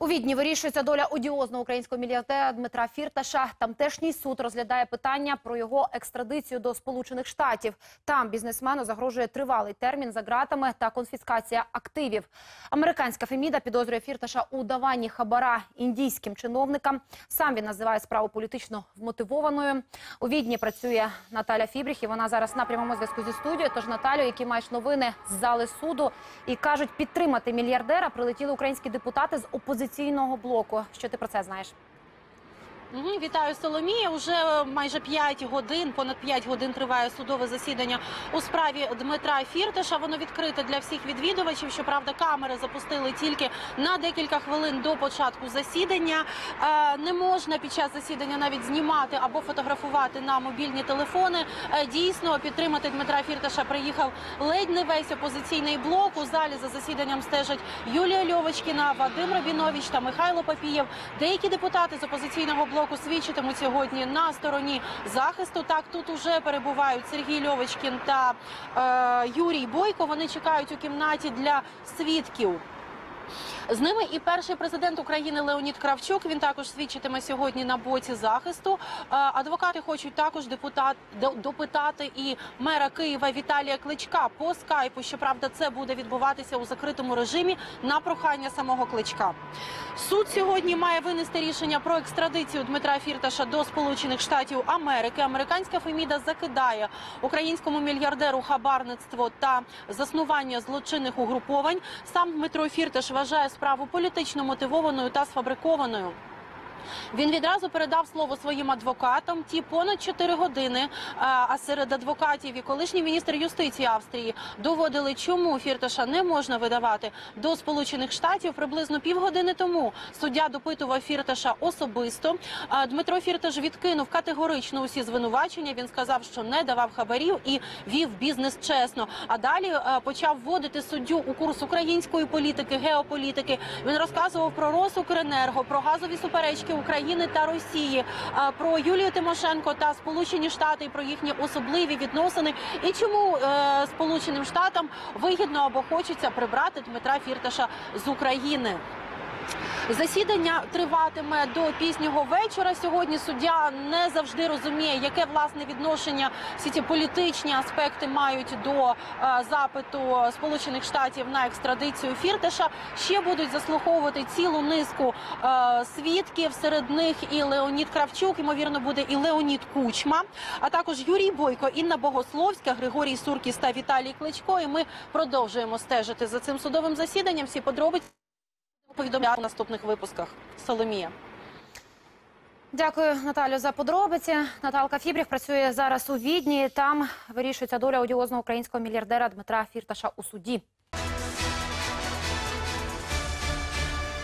У Відні вирішується доля одіозного українського мільярдера Дмитра Фірташа. Тамтешній суд розглядає питання про його екстрадицію до Сполучених Штатів. Там бізнесмену загрожує тривалий термін за ґратами та конфіскація активів. Американська Феміда підозрює Фірташа у даванні хабара індійським чиновникам. Сам він називає справу політично вмотивованою. У Відні працює Наталя Фібріх, і вона зараз на прямому зв'язку зі студією. Тож Наталю, які маєш новини з зали суду, і кажуть, підтримати мільярдера прилетіли українські депутати з опозиційного блоку. Що ти про це знаєш? Вітаю Соломія. Уже майже 5 годин, понад 5 годин триває судове засідання у справі Дмитра Фірташа. Воно відкрите для всіх відвідувачів. Щоправда, камери запустили тільки на декілька хвилин до початку засідання. Е, Не можна під час засідання навіть знімати або фотографувати на мобільні телефони. Е, Дійсно, підтримати Дмитра Фірташа приїхав ледь не весь опозиційний блок. У залі за засіданням стежать Юлія Льовочкіна, Вадим Рабінович та Михайло Папієв. Деякі депутати з опозиційного блоку свідчитимуть сьогодні на стороні захисту. Так тут уже перебувають Сергій Льовочкін та е, Юрій Бойко. Вони чекають у кімнаті для свідків. З ними і перший президент України Леонід Кравчук. Він також свідчитиме сьогодні на боці захисту. Е, Адвокати хочуть також депутат допитати і мера Києва Віталія Кличка по скайпу. Щоправда, це буде відбуватися у закритому режимі на прохання самого кличка. Суд сьогодні має винести рішення про екстрадицію Дмитра Фірташа до Сполучених Штатів Америки. Американська Феміда закидає українському мільярдеру хабарництво та заснування злочинних угруповань. Сам Дмитро Фірташ вважає справу політично мотивованою та сфабрикованою. Він відразу передав слово своїм адвокатам. Ті понад 4 години. А а серед адвокатів і колишній міністр юстиції Австрії доводили, чому Фірташа не можна видавати до Сполучених Штатів. Приблизно півгодини тому суддя допитував Фірташа особисто. А Дмитро Фірташ відкинув категорично усі звинувачення. Він сказав, що не давав хабарів і вів бізнес чесно. А далі е, почав вводити суддю у курс української політики, геополітики. Він розказував про Росукренерго, про газові суперечки України та Росії, е, про Юлію Тимошенко та Сполучені Штати, і про їхні особливі відносини. І чому е, Сполученим Штатам вигідно або хочеться прибрати Дмитра Фірташа з України. Засідання триватиме до пізнього вечора. Сьогодні суддя не завжди розуміє, яке власне відношення всі ці політичні аспекти мають до е, запиту Сполучених Штатів на екстрадицію Фірташа. Ще будуть заслуховувати цілу низку е, свідків. Серед них і Леонід Кравчук, ймовірно, буде і Леонід Кучма, а також Юрій Бойко, Інна Богословська, Григорій Суркіс та Віталій Кличко. І ми продовжуємо стежити за цим судовим засіданням. Всі подробиці повідомляти у наступних випусках. Соломія. Дякую, Наталю, за подробиці. Наталка Фібріх працює зараз у Відні. Там вирішується доля одіозного українського мільярдера Дмитра Фірташа у суді.